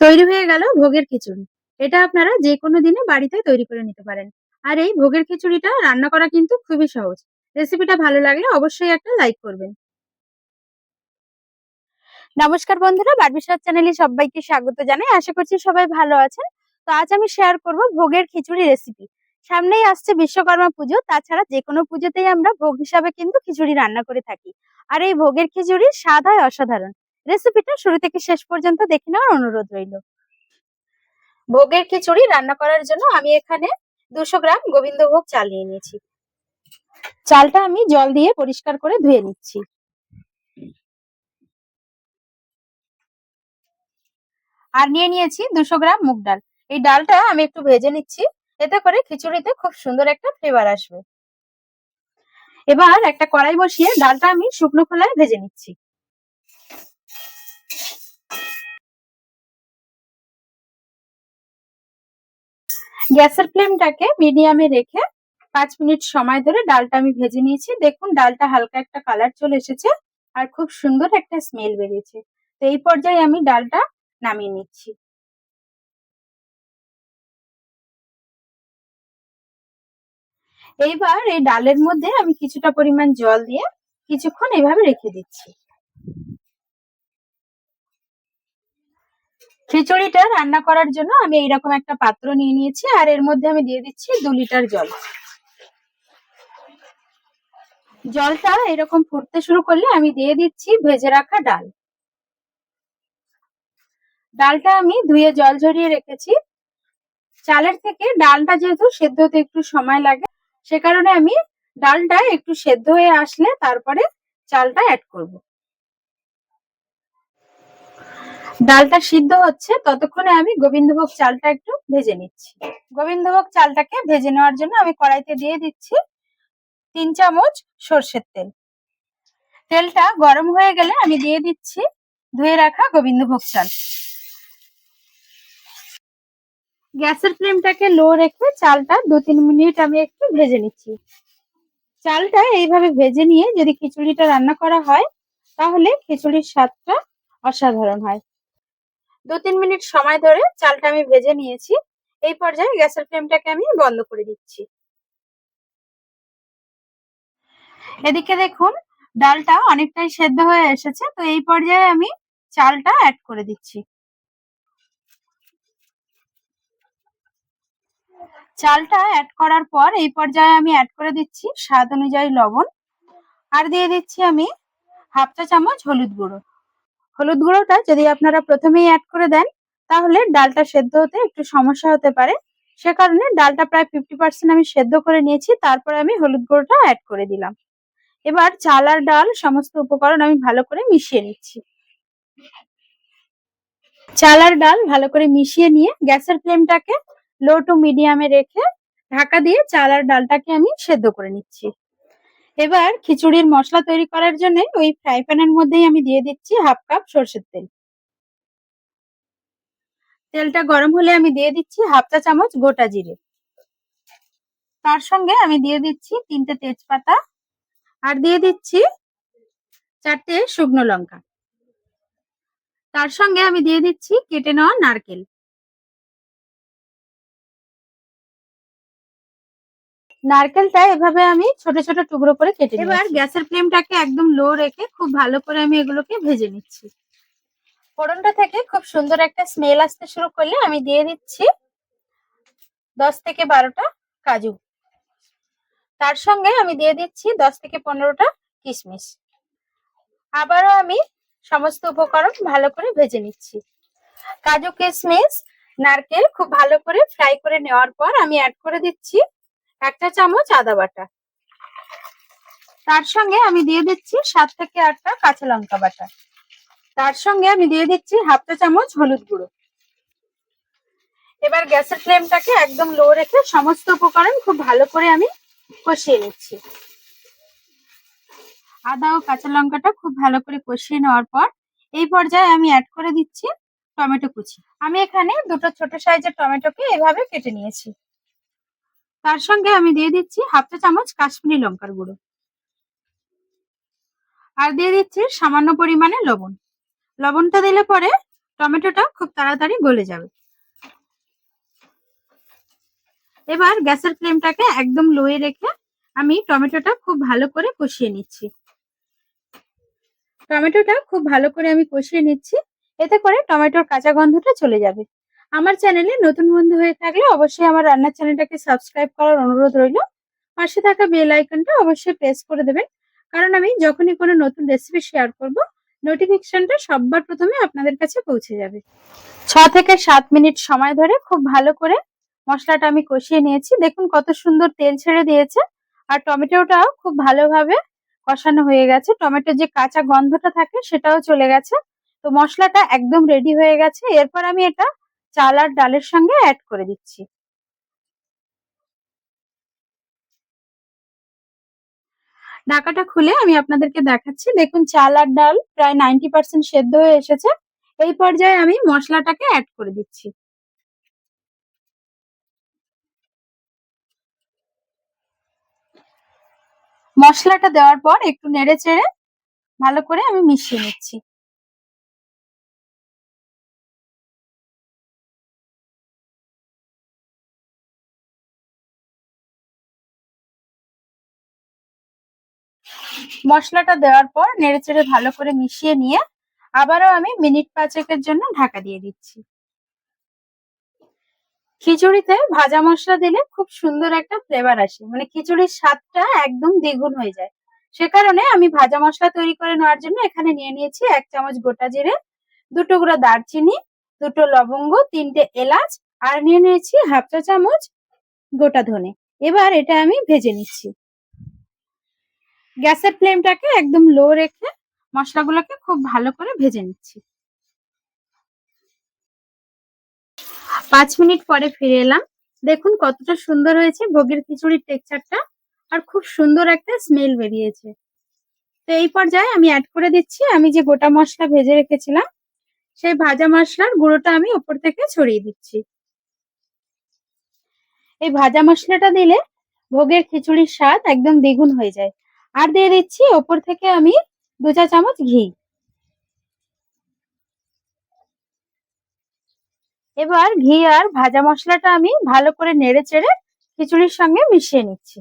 তৈরি হয়ে গেল ভোগের খিচুড়ি। এটা আপনারা যে কোনো দিনে বাড়িতে তৈরি করে নিতে পারেন। আর এই ভোগের খিচুড়িটা রান্না করা কিন্তু খুবই সহজ। রেসিপিটা ভালো লাগলে অবশ্যই একটা লাইক করবেন। নমস্কার বন্ধুরা বারবিসার চ্যানেলে সবাইকে স্বাগত জানাই। আশা করছি সবাই ভালো আছেন। তো আজ আমি শেয়ার করব ভোগের খিচুড়ি রেসিপি। সামনেই আসছে বিশ্বকর্মা পুজো, তাছাড়া যে কোনো পুজোতেই আমরা ভোগ হিসাবে কিন্তু খিচুড়ি রান্না করে থাকি। আর এই ভোগের খিচুড়ির স্বাদ হয় অসাধারণ। রেসিপিটা শুরু থেকে শেষ পর্যন্ত দেখে নেওয়ার অনুরোধ রইল। ভোগের খিচুড়ি রান্না করার জন্য আমি এখানে দুশো গ্রাম গোবিন্দভোগ চাল নিয়ে নিয়েছি। চালটা আমি জল দিয়ে পরিষ্কার করে ধুয়ে নিচ্ছি। আর নিয়ে নিয়েছি দুশো গ্রাম মুগ ডাল। এই ডালটা আমি একটু ভেজে নিচ্ছি, এতে করে খিচুড়িতে খুব সুন্দর একটা ফ্লেভার আসবে। এবার একটা কড়াই বসিয়ে ডালটা আমি শুকনো খোলায় ভেজে নিচ্ছি। গ্যাসের ফ্লেমটাকে মিডিয়ামে রেখে পাঁচ মিনিট সময় ধরে ডালটা আমি ভেজে নিয়েছি। দেখুন, ডালটা হালকা একটা কালার চলে এসেছে আর খুব সুন্দর একটা স্মেল বেরিয়েছে। তো এই পর্যায়ে আমি ডালটা নামিয়ে নিচ্ছি। এইবার এই ডালের মধ্যে আমি কিছুটা পরিমাণ জল দিয়ে কিছুক্ষণ এভাবে রেখে দিচ্ছি। খিচুড়িটা রান্না করার জন্য আমি এইরকম একটা পাত্র নিয়ে নিয়েছি, আর এর মধ্যে আমি দিয়ে দিচ্ছি দু লিটার জল। জলটা এরকম ফুটতে শুরু করলে আমি দিয়ে দিচ্ছি ভেজে রাখা ডাল। ডালটা আমি ধুয়ে জল ঝরিয়ে রেখেছি। চালের থেকে ডালটা যেহেতু সেদ্ধ হতে একটু সময় লাগে, সে কারণে আমি ডালটা একটু সেদ্ধ হয়ে আসলে তারপরে চালটা অ্যাড করব। ডালটা সিদ্ধ হচ্ছে, ততক্ষণে আমি গোবিন্দভোগ চালটা একটু ভেজে নিচ্ছি। গোবিন্দভোগ চালটাকে ভেজে নেওয়ার জন্য আমি কড়াইতে দিয়ে দিচ্ছি তিন চামচ সর্ষের তেল। তেলটা গরম হয়ে গেলে আমি দিয়ে দিচ্ছি ধুয়ে রাখা গোবিন্দভোগ চাল। গ্যাসের ফ্লেমটাকে লো রেখে চালটা দু তিন মিনিট আমি একটু ভেজে নিচ্ছি। চালটা এইভাবে ভেজে নিয়ে যদি খিচুড়িটা রান্না করা হয়, তাহলে খিচুড়ির স্বাদটা অসাধারণ হয়। দু তিন মিনিট সময় ধরে চালটা আমি ভেজে নিয়েছি। এই পর্যায়ে গ্যাসের ফ্লেমটাকে আমি বন্ধ করে দিচ্ছি। এদিকে দেখুন, ডালটা অনেকটাই সেদ্ধ হয়ে এসেছে, তো এই পর্যায়ে আমি চালটা অ্যাড করে দিচ্ছি। চালটা অ্যাড করার পর এই পর্যায়ে আমি অ্যাড করে দিচ্ছি স্বাদ অনুযায়ী লবণ। আর দিয়ে দিচ্ছি আমি হাফ চা চামচ হলুদ গুঁড়ো। হলুদ গুঁড়োটা যদি আপনারা প্রথমেই অ্যাড করে দেন, তাহলে ডালটা সেদ্ধ হতে একটু সমস্যা হতে পারে। সে কারণে ডালটা প্রায় ফিফটি পার্সেন্ট আমি সেদ্ধ করে নিয়েছি, তারপরে আমি হলুদ গুঁড়োটা অ্যাড করে দিলাম। এবার চাল আর ডাল সমস্ত উপকরণ আমি ভালো করে মিশিয়ে নিচ্ছি। চাল আর ডাল ভালো করে মিশিয়ে নিয়ে গ্যাসের ফ্লেমটাকে লো টু মিডিয়ামে রেখে ঢাকা দিয়ে চাল আর ডালটাকে আমি সেদ্ধ করে নিচ্ছি। এবার খিচুড়ির মশলা তৈরি করার জন্য ওই ফ্রাই প্যানের মধ্যেই আমি দিয়ে দিচ্ছি হাফ কাপ সর্ষের তেল। তেলটা গরম হলে আমি দিয়ে দিচ্ছি হাফ চা চামচ গোটা জিরে। তার সঙ্গে আমি দিয়ে দিচ্ছি তিনটে তেজপাতা আর দিয়ে দিচ্ছি চারটে শুকনো লঙ্কা। তার সঙ্গে আমি দিয়ে দিচ্ছি কেটে নেওয়া নারকেল। নারকেলটা এভাবে আমি ছোট ছোট টুকরো করে কেটে এবার গ্যাসের ফ্লেমটাকে একদম লো রেখে খুব ভালো করে আমি এগুলোকে ভেজে নিচ্ছি। ফোড়নটা থেকে খুব সুন্দর একটা স্মেল আসতে শুরু করলে আমি দিয়ে দিচ্ছি দশ থেকে বারোটা কাজু। তার সঙ্গে আমি দিয়ে দিচ্ছি দশ থেকে পনেরোটা কিশমিশ। আবারও আমি সমস্ত উপকরণ ভালো করে ভেজে নিচ্ছি। কাজু কিশমিশ, নারকেল খুব ভালো করে ফ্রাই করে নেওয়ার পর আমি অ্যাড করে দিচ্ছি একটা চামচ আদা বাটা। তার সঙ্গে আমি দিয়ে দিচ্ছি সাত থেকে আটটা কাঁচা লঙ্কা বাটা। তার সঙ্গে আমি দিয়ে দিচ্ছি হাফ চা চামচ হলুদ গুঁড়ো। এবার গ্যাসের ফ্লেমটাকে একদম লো রেখে সমস্ত উপকরণ খুব ভালো করে আমি কষিয়ে নিচ্ছি। আদা ও কাঁচা লঙ্কাটা খুব ভালো করে কষিয়ে নেওয়ার পর এই পর্যায়ে আমি অ্যাড করে দিচ্ছি টমেটো কুচি। আমি এখানে দুটো ছোট সাইজের টমেটোকে এভাবে কেটে নিয়েছি। তার সঙ্গে আমি দিয়ে দিচ্ছি হাফ চা চামচ কাশ্মীরি লঙ্কার গুঁড়ো। আর দিয়ে দিচ্ছি সামান্য পরিমাণে লবণ। লবণটা দিলে পরে টমেটোটা খুব তাড়াতাড়ি গলে যাবে। এবার গ্যাসের ফ্লেমটাকে একদম লোয়ে রেখে আমি টমেটোটা খুব ভালো করে কষিয়ে নিচ্ছি। টমেটোটা খুব ভালো করে আমি কষিয়ে নিচ্ছি, এতে করে টমেটোর কাঁচা গন্ধটা চলে যাবে। আমার চ্যানেলে নতুন বন্ধু হয়ে থাকলে অবশ্যই আমার রান্নার চ্যানেলটাকে সাবস্ক্রাইব করার অনুরোধ রইল। পাশে থাকা বেল আইকনটা অবশ্যই প্রেস করে দেবেন। কারণ আমি যখনই কোনো নতুন রেসিপি শেয়ার করব নোটিফিকেশনটা সববার প্রথমে আপনাদের কাছে পৌঁছে যাবে। ছ থেকে সাত মিনিট সময় ধরে খুব ভালো করে মশলাটা আমি কষিয়ে নিয়েছি। দেখুন কত সুন্দর তেল ছেড়ে দিয়েছে। আর টমেটোটাও খুব ভালোভাবে কষানো হয়ে গেছে। টমেটোর যে কাঁচা গন্ধটা থাকে সেটাও চলে গেছে। তো মশলাটা একদম রেডি হয়ে গেছে। এরপর আমি এটা চাল আর ডালের সঙ্গে অ্যাড করে দিচ্ছি। ঢাকাটা খুলে আমি আপনাদেরকে দেখাচ্ছি। দেখুন, চাল আর ডাল প্রায় নাইনটি পার্সেন্ট সেদ্ধ হয়ে এসেছে। এই পর্যায়ে আমি মশলাটাকে অ্যাড করে দিচ্ছি। মশলাটা দেওয়ার পর একটু নেড়ে চেড়ে ভালো করে আমি মিশিয়ে নিচ্ছি। মশলাটা দেওয়ার পর নেড়ে চেড়ে ভালো করে মিশিয়ে নিয়ে আবারও আমি মিনিট পাঁচেকের জন্য ঢাকা দিয়ে দিচ্ছি। খিচুড়িতে ভাজা মশলা দিলে খুব সুন্দর একটা ফ্লেভার আসে। মানে খিচুড়ির স্বাদটা একদম দ্বিগুণ হয়ে যায়। সে কারণে আমি ভাজা মশলা তৈরি করে নেওয়ার জন্য এখানে নিয়ে নিয়েছি এক চামচ গোটা জিরে, দু টুকরো দারচিনি, দুটো লবঙ্গ, তিনটে এলাচ, আর নিয়ে নিয়েছি হাফ চা চামচ গোটা ধনে। এবার এটা আমি ভেজে নিচ্ছি। গ্যাসের ফ্লেমটাকে একদম লো রেখে মশলাগুলোকে খুব ভালো করে ভেজে নিচ্ছি। পাঁচ মিনিট পরে ফিরে এলাম। দেখুন কতটা সুন্দর হয়েছে ভোগের খিচুড়ির টেক্সচারটা আর খুব সুন্দর একটা স্মেল বেরিয়েছে। তো এই পর্যায়ে আমি অ্যাড করে দিচ্ছি, আমি যে গোটা মশলা ভেজে রেখেছিলাম, সেই ভাজা মশলার গুঁড়োটা আমি ওপর থেকে ছড়িয়ে দিচ্ছি। এই ভাজা মশলাটা দিলে ভোগের খিচুড়ির স্বাদ একদম দ্বিগুণ হয়ে যায়। আর দিয়ে দিচ্ছি ওপর থেকে আমি দু চা চামচ ঘি। এবার ঘি আর ভাজা মশলাটা আমি ভালো করে নেড়ে চেড়ে খিচুড়ির সঙ্গে মিশিয়ে নিচ্ছি।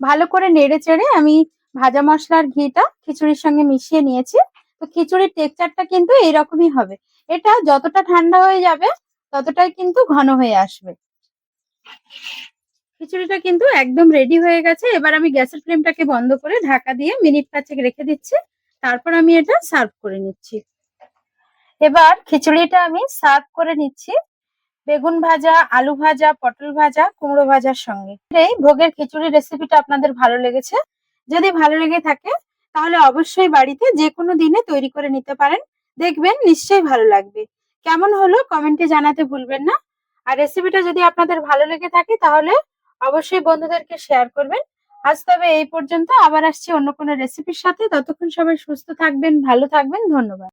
ভালো করে নেড়ে চেড়ে আমি ভাজা মশলার ঘিটা খিচুড়ির সঙ্গে মিশিয়ে নিয়েছি। তো খিচুড়ির টেক্সচারটা কিন্তু এইরকমই হবে। এটা যতটা ঠান্ডা হয়ে যাবে, ততটাই কিন্তু ঘন হয়ে আসবে। খিচুড়িটা কিন্তু একদম রেডি হয়ে গেছে। এবার আমি গ্যাসের ফ্লেমটাকে বন্ধ করে ঢাকা দিয়ে মিনিট পাঁচেক রেখে দিচ্ছি। তারপর আমি এটা সার্ভ করে নিচ্ছি। এবার খিচুড়িটা আমি সার্ভ করে নিচ্ছি বেগুন ভাজা, আলু ভাজা, পটল ভাজা, কুমড়ো ভাজার সঙ্গে। এই ভোগের খিচুড়ি রেসিপিটা আপনাদের ভালো লেগেছে? যদি ভালো লেগে থাকে, তাহলে অবশ্যই বাড়িতে যে কোনো দিনে তৈরি করে নিতে পারেন। দেখবেন নিশ্চয়ই ভালো লাগবে। কেমন হলো কমেন্টে জানাতে ভুলবেন না। আর রেসিপিটা যদি আপনাদের ভালো লেগে থাকে, তাহলে অবশ্যই বন্ধুদেরকে শেয়ার করবেন। আজ তবে এই পর্যন্ত। আবার আসছি অন্য কোনো রেসিপির সাথে। ততক্ষণ সবাই সুস্থ থাকবেন, ভালো থাকবেন। ধন্যবাদ।